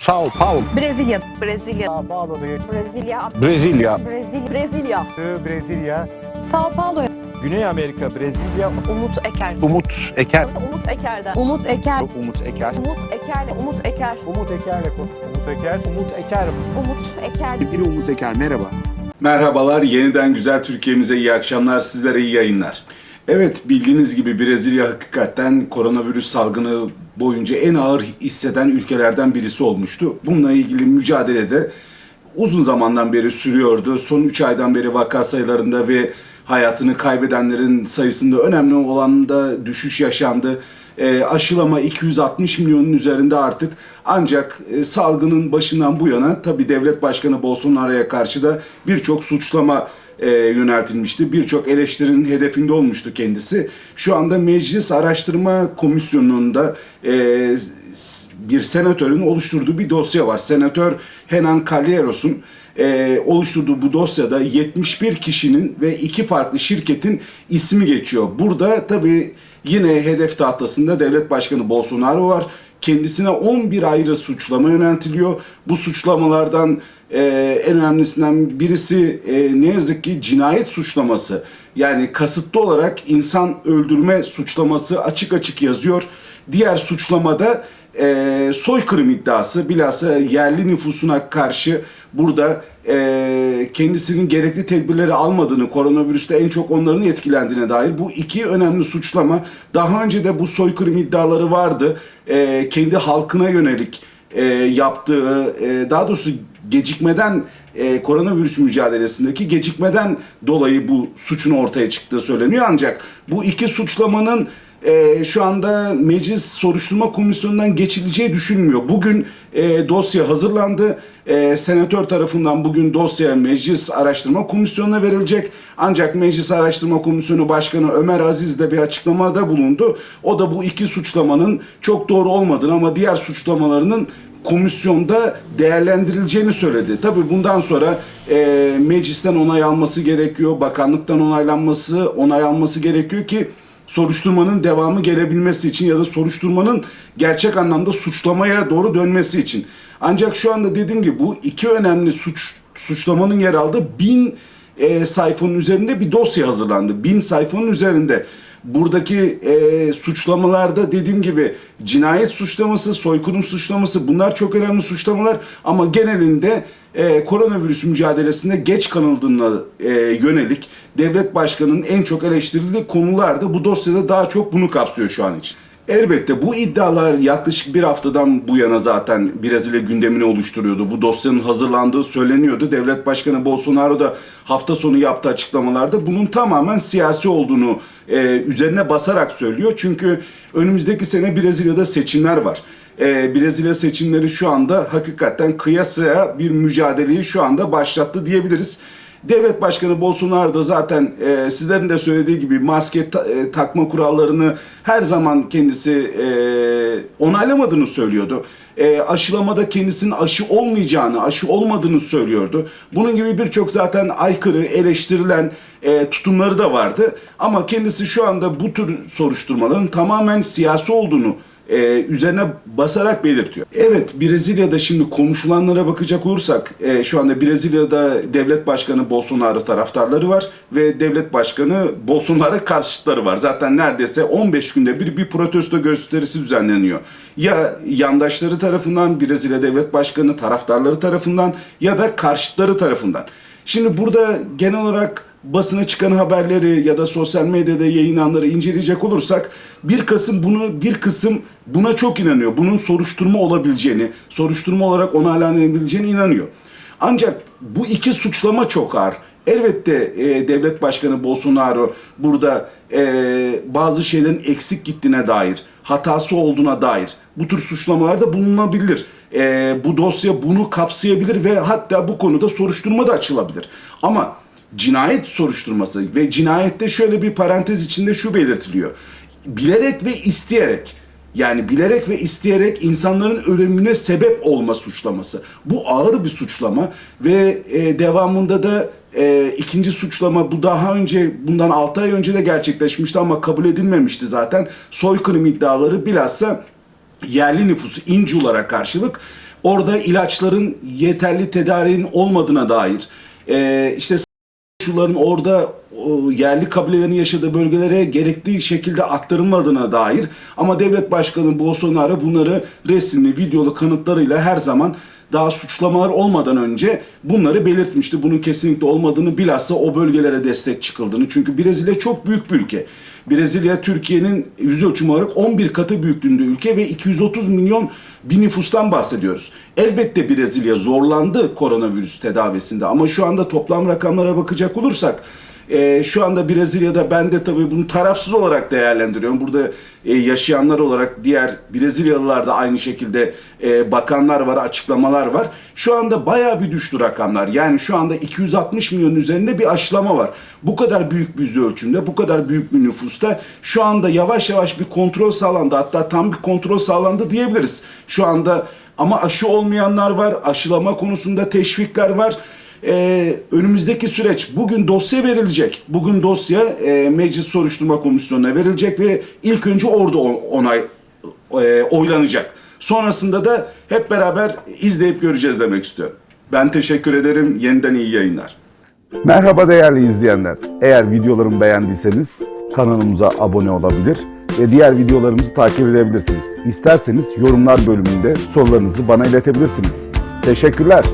Sao Paulo, Brezilya. Brezilya. São Paulo, Rio Brezilya. Brezilya, Brezilya. Brezilya. Brasília, Sao Paulo. Güney Amerika, Brezilya, Umut Eker. Umut Eker, Umut Eker'den. Umut Eker. Umut Eker. Umut Eker'le. Umut Eker. Umut Eker'le. Umut Eker, Umut Eker. Umut Eker. Sevgili Umut Eker merhaba. Merhabalar, yeniden güzel Türkiye'mize iyi akşamlar, sizlere iyi yayınlar. Evet, bildiğiniz gibi Brezilya hakikaten koronavirüs salgını boyunca en ağır hisseden ülkelerden birisi olmuştu. Bununla ilgili mücadelede uzun zamandan beri sürüyordu. Son 3 aydan beri vaka sayılarında ve hayatını kaybedenlerin sayısında önemli olan da düşüş yaşandı. E, aşılama 260 milyonun üzerinde artık ancak e, salgının başından bu yana tabi devlet başkanı Bolsonaro'ya karşı da birçok suçlama e, yöneltilmişti. Birçok eleştirinin hedefinde olmuştu kendisi. Şu anda Meclis Araştırma Komisyonu'nda e, bir senatörün oluşturduğu bir dosya var. Senatör Henan Calderos'un e, oluşturduğu bu dosyada 71 kişinin ve iki farklı şirketin ismi geçiyor. Burada tabii yine hedef tahtasında devlet başkanı Bolsonaro var. Kendisine 11 ayrı suçlama yöneltiliyor. Bu suçlamalardan e, en önemlisinden birisi e, ne yazık ki cinayet suçlaması. Yani kasıtlı olarak insan öldürme suçlaması açık açık yazıyor. Diğer suçlamada e, soykırım iddiası bilhassa yerli nüfusuna karşı burada e, kendisinin gerekli tedbirleri almadığını, koronavirüste en çok onların etkilendiğine dair bu iki önemli suçlama. Daha önce de bu soykırım iddiaları vardı. E, kendi halkına yönelik e, yaptığı, e, daha doğrusu gecikmeden e, koronavirüs mücadelesindeki gecikmeden dolayı bu suçun ortaya çıktığı söyleniyor. Ancak bu iki suçlamanın e, şu anda meclis soruşturma komisyonundan geçileceği düşünmüyor. Bugün e, dosya hazırlandı. E, senatör tarafından bugün dosya meclis araştırma komisyonuna verilecek. Ancak meclis araştırma komisyonu başkanı Ömer Aziz de bir açıklamada bulundu. O da bu iki suçlamanın çok doğru olmadığını ama diğer suçlamalarının komisyonda değerlendirileceğini söyledi. Tabii bundan sonra e, meclisten onay alması gerekiyor, bakanlıktan onaylanması, onay alması gerekiyor ki soruşturmanın devamı gelebilmesi için ya da soruşturmanın gerçek anlamda suçlamaya doğru dönmesi için. Ancak şu anda dediğim gibi bu iki önemli suç suçlamanın yer aldığı bin e, sayfanın üzerinde bir dosya hazırlandı. Bin sayfanın üzerinde. Buradaki e, suçlamalarda dediğim gibi cinayet suçlaması, soykırım suçlaması bunlar çok önemli suçlamalar ama genelinde e, koronavirüs mücadelesinde geç kanıldığına e, yönelik devlet başkanının en çok eleştirildiği konular da bu dosyada daha çok bunu kapsıyor şu an için. Elbette bu iddialar yaklaşık bir haftadan bu yana zaten Brezilya gündemini oluşturuyordu. Bu dosyanın hazırlandığı söyleniyordu. Devlet Başkanı Bolsonaro da hafta sonu yaptığı açıklamalarda bunun tamamen siyasi olduğunu e, üzerine basarak söylüyor. Çünkü önümüzdeki sene Brezilya'da seçimler var. E, Brezilya seçimleri şu anda hakikaten kıyasaya bir mücadeleyi şu anda başlattı diyebiliriz. Devlet Başkanı Bolsonaro da zaten e, sizlerin de söylediği gibi maske ta- e, takma kurallarını her zaman kendisi e, onaylamadığını söylüyordu. E, aşılamada kendisinin aşı olmayacağını, aşı olmadığını söylüyordu. Bunun gibi birçok zaten aykırı, eleştirilen e, tutumları da vardı. Ama kendisi şu anda bu tür soruşturmaların tamamen siyasi olduğunu e, üzerine basarak belirtiyor. Evet Brezilya'da şimdi konuşulanlara bakacak olursak e, şu anda Brezilya'da devlet başkanı Bolsonaro taraftarları var ve devlet başkanı Bolsonaro karşıtları var. Zaten neredeyse 15 günde bir bir protesto gösterisi düzenleniyor. Ya yandaşları tarafından Brezilya devlet başkanı taraftarları tarafından ya da karşıtları tarafından. Şimdi burada genel olarak basına çıkan haberleri ya da sosyal medyada yayınlananları inceleyecek olursak bir Kasım bunu bir kısım buna çok inanıyor. Bunun soruşturma olabileceğini, soruşturma olarak onaylanabileceğine inanıyor. Ancak bu iki suçlama çok ağır. Elbette e, devlet başkanı Bolsonaro burada e, bazı şeylerin eksik gittiğine dair, hatası olduğuna dair bu tür suçlamalarda bulunabilir. E, bu dosya bunu kapsayabilir ve hatta bu konuda soruşturma da açılabilir. Ama cinayet soruşturması ve cinayette şöyle bir parantez içinde şu belirtiliyor. Bilerek ve isteyerek yani bilerek ve isteyerek insanların ölümüne sebep olma suçlaması. Bu ağır bir suçlama ve e, devamında da e, ikinci suçlama bu daha önce bundan 6 ay önce de gerçekleşmişti ama kabul edilmemişti zaten. Soykırım iddiaları bilhassa yerli nüfusu İnculara karşılık Orada ilaçların yeterli tedariğin olmadığına dair, e, işte koşulların orada o yerli kabilelerin yaşadığı bölgelere gerektiği şekilde aktarılmadığına dair ama devlet başkanı Bolsonaro bunları resimli, videolu kanıtlarıyla her zaman daha suçlamalar olmadan önce bunları belirtmişti. Bunun kesinlikle olmadığını bilhassa o bölgelere destek çıkıldığını. Çünkü Brezilya çok büyük bir ülke. Brezilya Türkiye'nin yüz ölçümü olarak 11 katı büyüklüğünde ülke ve 230 milyon bir nüfustan bahsediyoruz. Elbette Brezilya zorlandı koronavirüs tedavisinde ama şu anda toplam rakamlara bakacak olursak e, şu anda Brezilya'da ben de tabii bunu tarafsız olarak değerlendiriyorum. Burada e, yaşayanlar olarak diğer Brezilyalılar da aynı şekilde e, bakanlar var, açıklamalar var. Şu anda bayağı bir düştü rakamlar. Yani şu anda 260 milyon üzerinde bir aşılama var. Bu kadar büyük bir ölçümde, bu kadar büyük bir nüfusta şu anda yavaş yavaş bir kontrol sağlandı. Hatta tam bir kontrol sağlandı diyebiliriz. Şu anda ama aşı olmayanlar var, aşılama konusunda teşvikler var. Ee, önümüzdeki süreç bugün dosya verilecek. Bugün dosya e, Meclis Soruşturma Komisyonu'na verilecek ve ilk önce orada onay e, oylanacak. Sonrasında da hep beraber izleyip göreceğiz demek istiyorum. Ben teşekkür ederim. Yeniden iyi yayınlar. Merhaba değerli izleyenler. Eğer videolarımı beğendiyseniz kanalımıza abone olabilir ve diğer videolarımızı takip edebilirsiniz. İsterseniz yorumlar bölümünde sorularınızı bana iletebilirsiniz. Teşekkürler.